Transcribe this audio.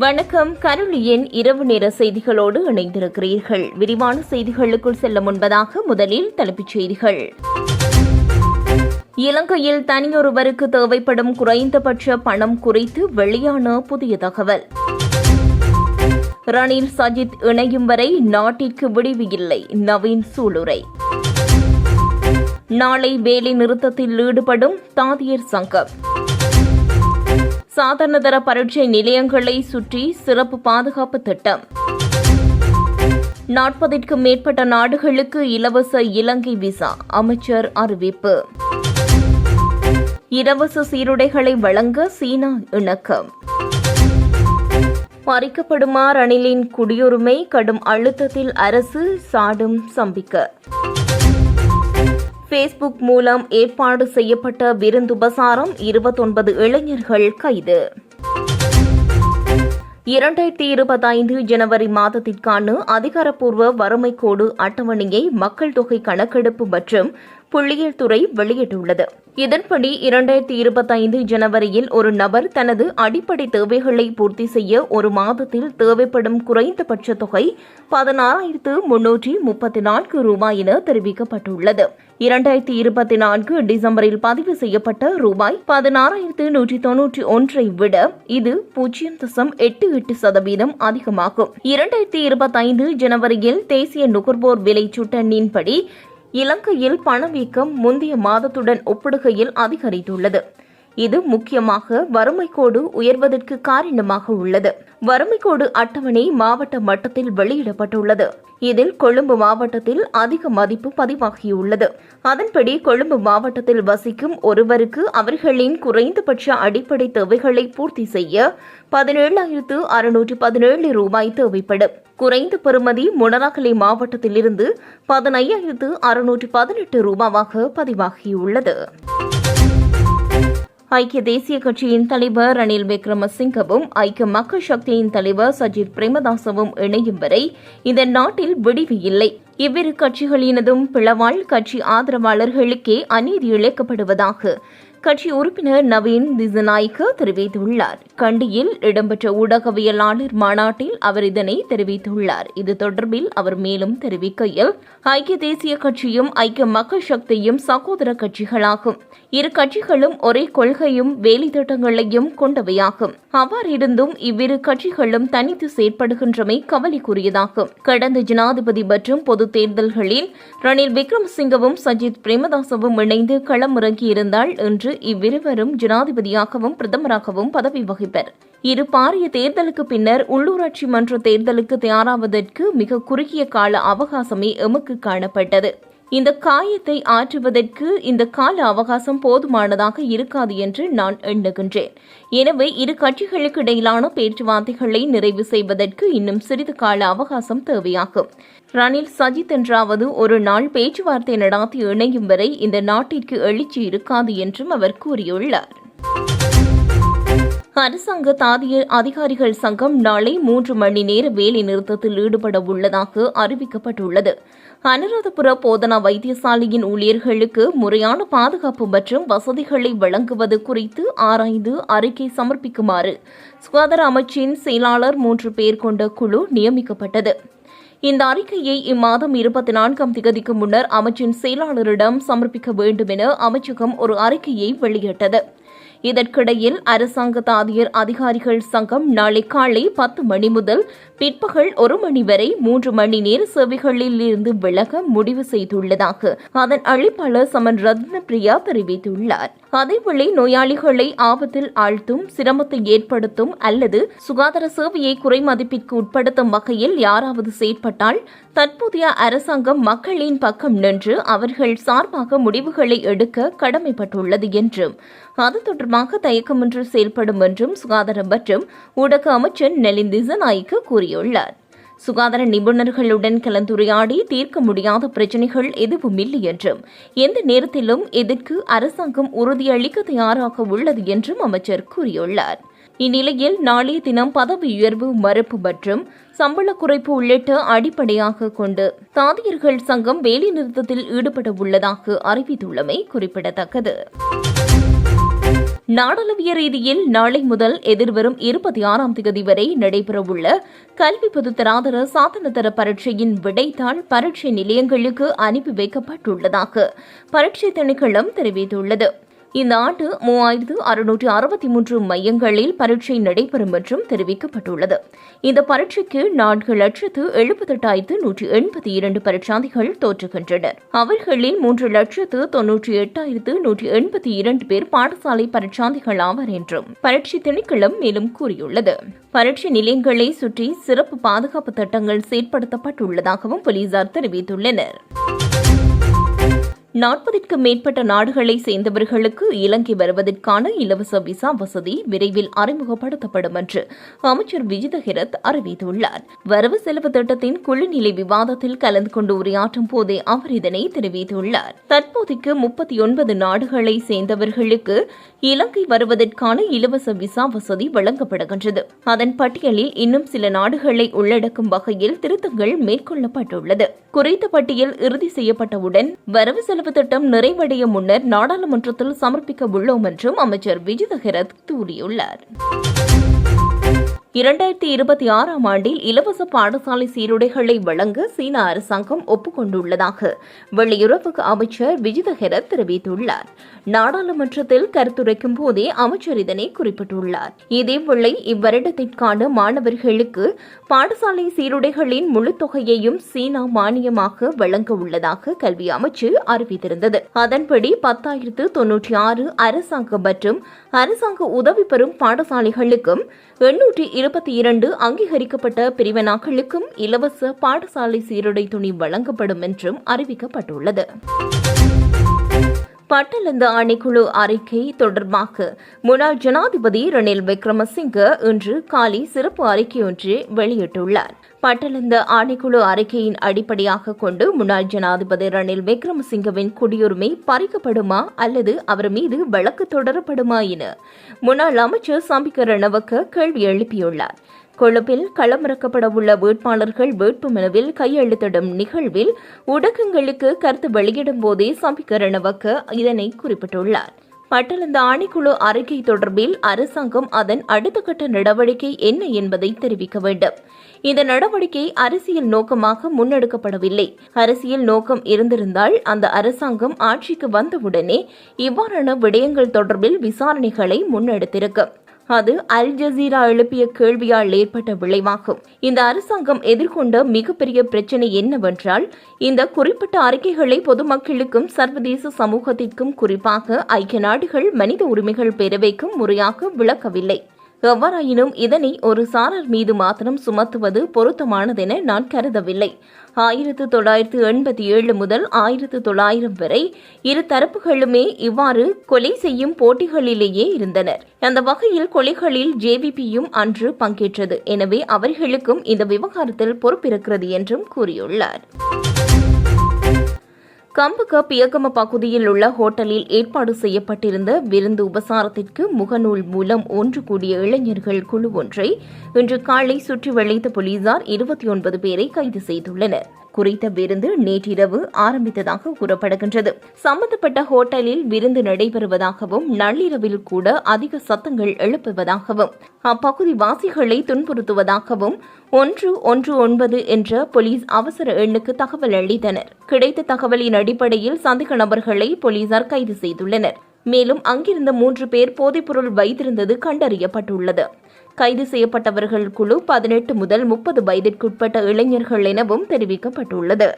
வணக்கம். கருளியின் இரவு நேர செய்திகளோடு இணைந்திருக்கிறீர்கள். விரிவான செய்திகளுக்குள் செல்ல முன்பதாக முதலில் தலைப்புச் செய்திகள். இலங்கையில் தனியொருவருக்கு தேவைப்படும் குறைந்தபட்ச பணம் குறித்து வெளியான புதிய தகவல். ரணில் சஜித் இணையும் வரை நாட்டிற்கு விடிவு இல்லை நவீன் சூளுரை. நாளை வேலை நிறுத்தத்தில் ஈடுபடும் தாதியர் சங்கம். சாதாரணதர பரீட்சை நிலையங்களை சுற்றி சிறப்பு பாதுகாப்பு திட்டம். நாற்பதிற்கும் மேற்பட்ட நாடுகளுக்கு இலவச இலங்கை விசா அமைச்சர் அறிவிப்பு. இலவச சீருடைகளை வழங்க சீனா இணக்கம். பறிக்கப்படுமா ரணிலின் குடியுரிமை கடும் அழுத்தத்தில் அரசு சாடும் சம்பிக்க. ஃபேஸ்புக் மூலம் ஏற்பாடு செய்யப்பட்ட விருந்துபசாரம் இருபத்தொன்பது இளைஞர்கள் கைது. இரண்டாயிரத்தி இருபத்தைந்து ஜனவரி மாதத்திற்கான அதிகாரப்பூர்வ வறுமை கோடு அட்டவணையை மக்கள் தொகை கணக்கெடுப்பு மற்றும் புள்ளியியல் துறை வெளியிட்டுள்ளது. இதன்படி இரண்டாயிரத்தி இருபத்தைந்து ஜனவரியில் ஒரு நபர் தனது அடிப்படை தேவைகளை பூர்த்தி செய்ய ஒரு மாதத்தில் தேவைப்படும் குறைந்தபட்ச தொகை பதினாறாயிரத்து முன்னூற்றி முப்பத்தி நான்கு ரூபாய் என தெரிவிக்கப்பட்டுள்ளது. இரண்டாயிரத்தி இருபத்தி நான்கு டிசம்பரில் பதிவு செய்யப்பட்ட ரூபாய் பதினாறாயிரத்து நூற்றி தொன்னூற்றி ஒன்றை விட இது பூஜ்ஜியம் தசம் எட்டு எட்டு சதவீதம் அதிகமாகும். இரண்டாயிரத்தி இருபத்தைந்து ஜனவரியில் தேசிய நுகர்வோர் விலை சுட்டெண்ணின்படி இலங்கையில் பணவீக்கம் முந்தைய மாதத்துடன் ஒப்பிடுகையில் அதிகரித்துள்ளது. இது முக்கியமாக வறுமை கோடு உயர்வதற்கு காரணமாக உள்ளது. வறுமை கோடு அட்டவணை மாவட்ட மட்டத்தில் வெளியிடப்பட்டுள்ளது. இதில் கொழும்பு மாவட்டத்தில் அதிக மதிப்பு பதிவாகியுள்ளது. அதன்படி கொழும்பு மாவட்டத்தில் வசிக்கும் ஒருவருக்கு அவர்களின் குறைந்தபட்ச அடிப்படை தேவைகளை பூர்த்தி செய்ய பதினேழாயிரத்து அறுநூற்று பதினேழு ரூபாய் தேவைப்படும். குறைந்த பெறுமதி முனராகலை மாவட்டத்திலிருந்து பதினையாயிரத்து அறுநூற்று பதினெட்டு ரூபாவாக பதிவாகியுள்ளது. ஐக்கிய தேசிய கட்சியின் தலைவர் ரணில் விக்ரமசிங்கவும் ஐக்கிய மக்கள் சக்தியின் தலைவர் சஜித் பிரேமதாசவும் இணையும் வரை இந்த நாட்டில் விடிவு இல்லை. இவ்விரு கட்சிகளினதும் பிளவால் கட்சி ஆதரவாளர்களுக்கே அநீதி இழைக்கப்படுவதாக கட்சி உறுப்பினர் நவீன் திசநாய்க்கு தெரிவித்துள்ளார். கண்டியில் இடம்பெற்ற ஊடகவியலாளர் மாநாட்டில் அவர் இதனை தெரிவித்துள்ளார். இது தொடர்பில் அவர் மேலும் தெரிவிக்கையில் ஐக்கிய தேசிய கட்சியும் ஐக்கிய மக்கள் சக்தியும் சகோதர கட்சிகளாகும். இரு கட்சிகளும் ஒரே கொள்கையும் வேலை திட்டங்களையும் கொண்டவையாகும். அவ்வாறிருந்தும் இவ்விரு கட்சிகளும் தனித்து செயற்படுகின்றமை கவலைக்குரியதாகும். கடந்த ஜனாதிபதி மற்றும் பொது தேர்தல்களில் ரணில் விக்ரமசிங்கவும் சஜித் பிரேமதாசவும் இணைந்து களமிறங்கியிருந்தால் இன்று இவ்விருவரும் ஜனாதிபதியாகவும் பிரதமராகவும் பதவி வகிப்பர். இரு பாரிய தேர்தலுக்கு பின்னர் உள்ளூராட்சி மன்ற தேர்தலுக்கு தயாராவதற்கு மிக குறுகிய கால அவகாசமே எமக்கு காணப்பட்டது. இந்த காயத்தை ஆற்றுவதற்கு இந்த கால அவகாசம் போதுமானதாக இருக்காது என்று நான் எண்ணுகின்றேன். எனவே இரு கட்சிகளுக்கு இடையிலான பேச்சுவார்த்தைகளை நிறைவு செய்வதற்கு இன்னும் சிறிது கால அவகாசம் தேவையாகும். ரணில் சஜித் என்றாவது ஒரு நாள் பேச்சுவார்த்தை நடாத்தி இணையும் வரை இந்த நாட்டிற்கு எழுச்சி இருக்காது என்றும் அவர் கூறியுள்ளார். அரசாங்க தாதிய அதிகாரிகள் சங்கம் நாளை மூன்று மணி நேர வேலை நிறுத்தத்தில் ஈடுபட உள்ளதாக அறிவிக்கப்பட்டுள்ளது. அனுராதபுர போதனா வைத்தியசாலையின் ஊழியர்களுக்கு முறையான பாதுகாப்பு மற்றும் வசதிகளை வழங்குவது குறித்து ஆராய்ந்து அறிக்கை சமர்ப்பிக்குமாறு சுகாதார அமைச்சின் செயலாளர் மூன்று பேர் கொண்ட குழு நியமிக்கப்பட்டது. இந்த அறிக்கையை இம்மாதம் இருபத்தி நான்காம் திகதிக்கு முன்னர் அமைச்சின் செயலாளரிடம் சமர்ப்பிக்க வேண்டும் என அமைச்சகம் ஒரு அறிக்கையை வெளியிட்டது. இதற்கிடையில் அரசாங்க தாதியர் அதிகாரிகள் சங்கம் நாளை காலை பத்து மணி முதல் பிற்பகல் ஒரு மணி வரை மூன்று மணி நேர சேவைகளில் இருந்து விலக முடிவு செய்துள்ளதாக அதன் அழைப்பாளர் சமன் ரத்னபிரியா தெரிவித்துள்ளார். அதேவேளை நோயாளிகளை ஆபத்தில் ஆழ்த்தும் சிரமத்தை ஏற்படுத்தும் அல்லது சுகாதார சேவையை குறைமதிப்பிற்கு உட்படுத்தும் வகையில் யாராவது செயற்பட்டால் தற்போதைய அரசாங்கம் மக்களின் பக்கம் நின்று அவர்கள் சார்பாக முடிவுகளை எடுக்க கடமைப்பட்டுள்ளது என்றும் அது தொடர்பாக தயக்கமின்றி செயல்படும் என்றும் சுகாதார மற்றும் ஊடக அமைச்சர் நெலின் திசநாய்க்கு கூறியுள்ளார். சுகாதார நிபுணர்களுடன் கலந்துரையாடி தீர்க்க முடியாத பிரச்சினைகள் எதுவும் இல்லை என்றும் எந்த நேரத்திலும் இதற்கு அரசாங்கம் உறுதியளிக்க தயாராக உள்ளது என்றும் அமைச்சர் கூறியுள்ளார். இந்நிலையில் நாளைய தினம் பதவி உயர்வு மறுப்பு மற்றும் சம்பள குறைப்பு உள்ளிட்ட அடிப்படையாக கொண்டு தாதியர்கள் சங்கம் வேலைநிறுத்தத்தில் ஈடுபட உள்ளதாக அறிவித்துள்ளமை குறிப்பிடத்தக்கது. நாடளாவிய ரீதியில் நாளை முதல் எதிர்வரும் இருபத்தி ஆறாம் தேதி வரை நடைபெறவுள்ள கல்வி பொதுத்தராதர சாதனதர பரீட்சையின் விடைத்தாள் பரீட்சை நிலையங்களுக்கு அனுப்பி வைக்கப்பட்டுள்ளதாக பரீட்சை திணைக்களம் தெரிவித்துள்ளது. இந்த ஆண்டு மூவாயிரத்து அறுநூற்று அறுபத்தி மூன்று மையங்களில் பரீட்சை நடைபெறும் என்றும் தெரிவிக்கப்பட்டுள்ளது. இந்த பரீட்சைக்கு நான்கு லட்சத்து எழுபத்தெட்டாயிரத்து நூற்றி எண்பத்தி இரண்டு பரீட்சாந்திகள் தோற்றுகின்றனர். அவர்களில் மூன்று லட்சத்து தொன்னூற்றி எட்டாயிரத்து நூற்றி எண்பத்தி இரண்டு பேர் பாடசாலை பரீட்சாந்திகள் ஆவர் என்றும் பரீட்சை திணைக்களம் மேலும் கூறியுள்ளது. பரீட்சை நிலையங்களை சுற்றி சிறப்பு பாதுகாப்பு திட்டங்கள் செயற்படுத்தப்பட்டுள்ளதாகவும் போலீசார் தெரிவித்துள்ளனர். நாற்பதிற்கு மேற்பட்ட நாடுகளை சேர்ந்தவர்களுக்கு இலங்கை வருவதற்கான இலவச விசா வசதி விரைவில் அறிமுகப்படுத்தப்படும் என்று அமைச்சர் விஜிதஹிரத் அறிவித்துள்ளார். வரவு செலவு திட்டத்தின் குழுநிலை விவாதத்தில் கலந்து கொண்டு உரையாற்றும் போதே அவர் இதனை தெரிவித்துள்ளார். தற்போதைக்கு முப்பத்தி ஒன்பது நாடுகளை சேர்ந்தவர்களுக்கு இலங்கை வருவதற்கான இலவச விசா வசதி வழங்கப்படுகின்றது. அதன் பட்டியலில் இன்னும் சில நாடுகளை உள்ளடக்கும் வகையில் திருத்தங்கள் மேற்கொள்ளப்பட்டுள்ளது. குறித்த பட்டியல் இறுதி செய்யப்பட்டவுடன் வரவு செலவு திட்டம் நிறைவடைய முன்னர் நாடாளுமன்றத்தில் சமர்ப்பிக்க உள்ளோம் என்றும் அமைச்சர் விஜயதகரத் கூறியுள்ளார். இரண்டாயிரத்தி இருபத்தி ஆறாம் ஆண்டில் இலவச பாடசாலை சீருடைகளை வழங்க சீன அரசாங்கம் ஒப்புக்கொண்டுள்ளதாக வெளியுறவு அமைச்சர் விஜித ஹெரத் தெரிவித்துள்ளார். நாடாளுமன்றத்தில் கருத்துரைக்கும் போதே அமைச்சர் இதனை குறிப்பிட்டுள்ளார். இதேவேளை இவ்வருடத்திற்கான மாணவர்களுக்கு பாடசாலை சீருடைகளின் முழு தொகையையும் சீனா மானியமாக வழங்க உள்ளதாக கல்வி அமைச்சு அறிவித்திருந்தது. அதன்படி பத்தாயிரத்து தொன்னூற்றி ஆறு அரசாங்க மற்றும் அரசாங்க உதவி பெறும் பாடசாலைகளுக்கும் எண்ணூற்றி இருபத்தி இரண்டு அங்கீகரிக்கப்பட்ட பிரிவினாக்களுக்கும் இலவச பாடசாலை சீருடை துணி வழங்கப்படும் என்றும் அறிவிக்கப்பட்டுள்ளது. பட்டலந்த ஆணைக்குழு அறிக்கை தொடர்பாக முன்னாள் ஜனாதிபதி ரணில் விக்ரமசிங்க இன்று காலை சிறப்பு அறிக்கை ஒன்றை வெளியிட்டுள்ளார். பட்டலந்த ஆணைக்குழு அறிக்கையின் அடிப்படையாக கொண்டு முன்னாள் ஜனாதிபதி ரணில் விக்ரமசிங்கவின் குடியுரிமை பறிக்கப்படுமா அல்லது அவர் மீது வழக்கு தொடரப்படுமா என முன்னாள் அமைச்சர் சம்பிக்க ரணவக்க கேள்வி எழுப்பியுள்ளார். கொழும்பில் களமிறக்கப்பட உள்ள வேட்பாளர்கள் வேட்புமனுவில் கையெழுத்திடும் நிகழ்வில் ஊடகங்களுக்கு கருத்து வெளியிடும் போதே சம்பிக்க ரணவக்க இதனை குறிப்பிட்டுள்ளார். பட்டலந்த ஆணைக்குழு அறிக்கை தொடர்பில் அரசாங்கம் அதன் அடுத்த கட்ட நடவடிக்கை என்ன என்பதை தெரிவிக்க வேண்டும். இந்த நடவடிக்கை அரசியல் நோக்கமாக முன்னெடுக்கப்படவில்லை. அரசியல் நோக்கம் இருந்திருந்தால் அந்த அரசாங்கம் ஆட்சிக்கு வந்தவுடனே இவ்வாறான விடயங்கள் தொடர்பில் விசாரணைகளை முன்னெடுத்திருக்கும். அது அல் ஜசீரா எழுப்பிய கேள்வியால் ஏற்பட்ட விளைவாகும். இந்த அரசாங்கம் எதிர்கொண்ட மிகப்பெரிய பிரச்சினை என்னவென்றால் இந்த குறிப்பிட்ட அறிக்கைகளை பொதுமக்களுக்கும் சர்வதேச சமூகத்திற்கும் குறிப்பாக ஐக்கிய நாடுகள் மனித உரிமைகள் பேரவைக்கும் முறையாக விளக்கவில்லை. எவ்வாறாயினும் இதனை ஒரு சாரர் மீது மாத்திரம் சுமத்துவது பொருத்தமானதென நான் கருதவில்லை. ஆயிரத்து தொள்ளாயிரத்து எண்பத்தி ஏழு முதல் ஆயிரத்து தொள்ளாயிரம் வரை இரு தரப்புகளுமே இவ்வாறு கொலை செய்யும் போட்டிகளிலேயே இருந்தனர். அந்த வகையில் கொலைகளில் ஜேவிபியும் அன்று பங்கேற்றது. எனவே அவர்களுக்கும் இந்த விவகாரத்தில் பொறுப்பிருக்கிறது என்றும் கூறியுள்ளார். கம்பக பியகம பகுதியில் உள்ள ஹோட்டலில் ஏற்பாடு செய்யப்பட்டிருந்த விருந்து உபசாரத்திற்கு முகநூல் மூலம் ஒன்று கூடிய இளைஞர்கள் குழு ஒன்றை இன்று காலை சுற்றி வளைத்த போலீசார் இருபத்தி ஒன்பது பேரை கைது செய்துள்ளனர். குறித்த விருந்து நேற்றிரவு ஆரம்பித்ததாக கூறப்படுகின்றது. சம்பந்தப்பட்ட ஹோட்டலில் விருந்து நடைபெறுவதாகவும் நள்ளிரவில் கூட அதிக சத்தங்கள் எழுப்புவதாகவும் அப்பகுதி வாசிகளை துன்புறுத்துவதாகவும் ஒன்று ஒன்று ஒன்பது என்ற போலீஸ் அவசர எண்ணுக்கு தகவல் அளித்தனர். கிடைத்த தகவலின் அடிப்படையில் சந்தேக நபர்களை போலீசார் கைது செய்துள்ளனர். மேலும் அங்கிருந்த மூன்று பேர் போதைப்பொருள் வைத்திருந்தது கண்டறியப்பட்டுள்ளது. கைது செய்யப்பட்டவர்கள் குழு பதினெட்டு முதல் முப்பது வயதிற்குட்பட்ட இளைஞர்கள் எனவும் தெரிவிக்கப்பட்டுள்ளது.